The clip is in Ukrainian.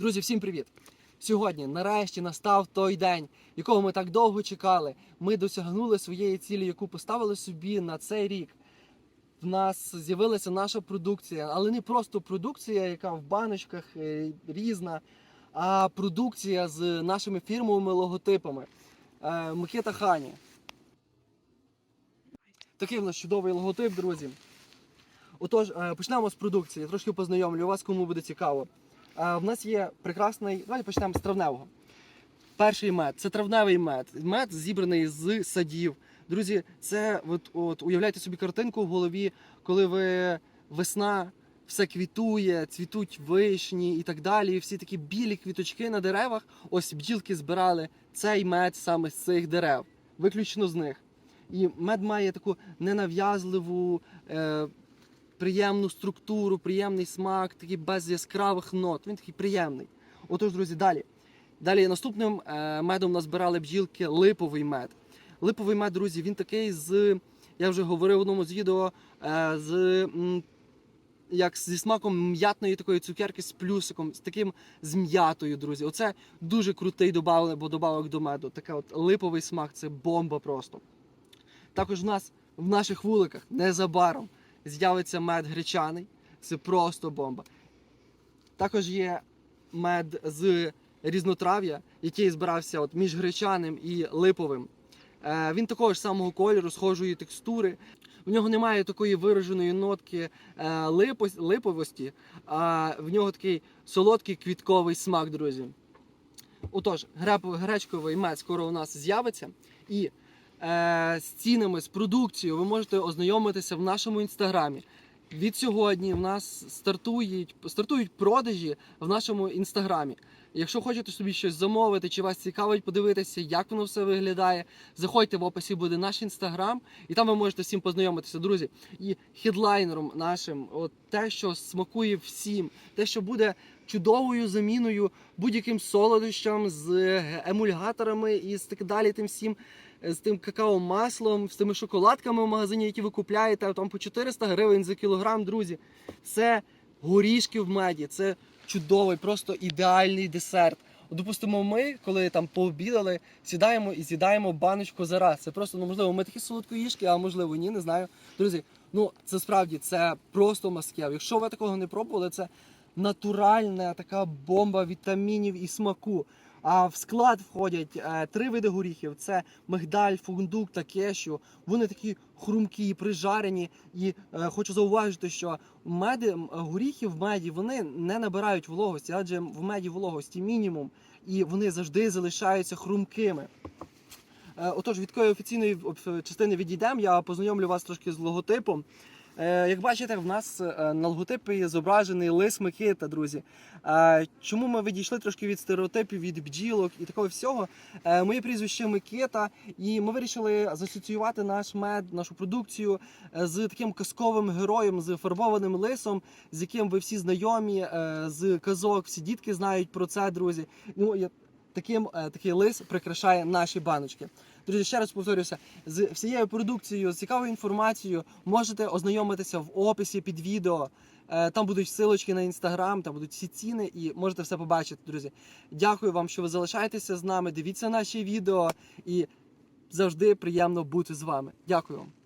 Друзі, всім привіт! Сьогодні, нарешті, настав той день, якого ми так довго чекали. Ми досягнули своєї цілі, яку поставили собі на цей рік. В нас з'явилася наша продукція, але не просто продукція, яка в баночках е, різна, а продукція з нашими фірмовими логотипами. Е, Микита Хані. Такий в нас чудовий логотип, друзі. Отож, е, почнемо з продукції. Трошки познайомлю вас, кому буде цікаво. Е, В нас є прекрасний. Давайте почнемо з травневого. Перший мед це травневий мед. Мед зібраний з садів. Друзі, це от, от уявляйте собі картинку в голові, коли ви весна, все квітує, цвітуть вишні і так далі. І всі такі білі квіточки на деревах. Ось бджілки збирали цей мед саме з цих дерев, виключно з них. І мед має таку ненав'язливу. Е, приємну структуру, приємний смак, такий без яскравих нот. Він такий приємний. Отож, друзі, далі. Далі наступним е, медом назбирали бджілки липовий мед. Липовий мед, друзі, він такий з, я вже говорив в одному з відео, е, з як зі смаком м'ятної такої цукерки з плюсиком, з таким з м'ятою, друзі. Оце дуже крутий добавок, бо добавок до меду. Такий от липовий смак, це бомба просто. Також в нас в наших вуликах незабаром з'явиться мед гречаний. Це просто бомба. Також є мед з різнотрав'я, який збирався от між гречаним і липовим. Е, він такого ж самого кольору, схожої текстури. В нього немає такої вираженої нотки е, липовості, а в нього такий солодкий квітковий смак, друзі. Отож, гречковий мед скоро у нас з'явиться. І з цінами, з продукцією ви можете ознайомитися в нашому інстаграмі. Від сьогодні в нас стартують, стартують продажі в нашому інстаграмі. Якщо хочете собі щось замовити, чи вас цікавить подивитися, як воно все виглядає, заходьте в описі буде наш інстаграм, і там ви можете всім познайомитися, друзі. І хедлайнером нашим, от те, що смакує всім, те, що буде чудовою заміною будь-яким солодощам з емульгаторами і з так далі, тим всім з тим какао-маслом, з тими шоколадками в магазині, які ви купляєте, там по 400 гривень за кілограм, друзі. Це горішки в меді, це чудовий, просто ідеальний десерт. Допустимо, ми, коли там пообідали, сідаємо і з'їдаємо баночку за раз. Це просто, ну можливо, ми такі солодкоїжки, а можливо, ні, не знаю. Друзі, ну це справді це просто маскев. Якщо ви такого не пробували, це натуральна така бомба вітамінів і смаку. А в склад входять е, три види горіхів: це мигдаль, фундук та кешю. Вони такі хрумкі, прижарені. І е, хочу зауважити, що меди, горіхи в меді вони не набирають вологості, адже в меді вологості мінімум, і вони завжди залишаються хрумкими. Е, Отож, від такої офіційної частини відійдемо, я познайомлю вас трошки з логотипом. Е, Як бачите, в нас е, на логотипі зображений лис Микита, друзі. Е, Чому ми відійшли трошки від стереотипів, від бджілок і такого всього? Моє прізвище Микита, і ми вирішили засоціювати наш мед, нашу продукцію з таким казковим героєм, з фарбованим лисом, з яким ви всі знайомі, з казок, всі дітки знають про це, друзі. Ну, я таким е, такий лис прикрашає наші баночки. Друзі, ще раз повторюся, з всією продукцією, з цікавою інформацією можете ознайомитися в описі під відео. Е, Там будуть ссылочки на інстаграм, там будуть всі ціни, і можете все побачити, друзі. Дякую вам, що ви залишаєтеся з нами. Дивіться наші відео і завжди приємно бути з вами. Дякую вам.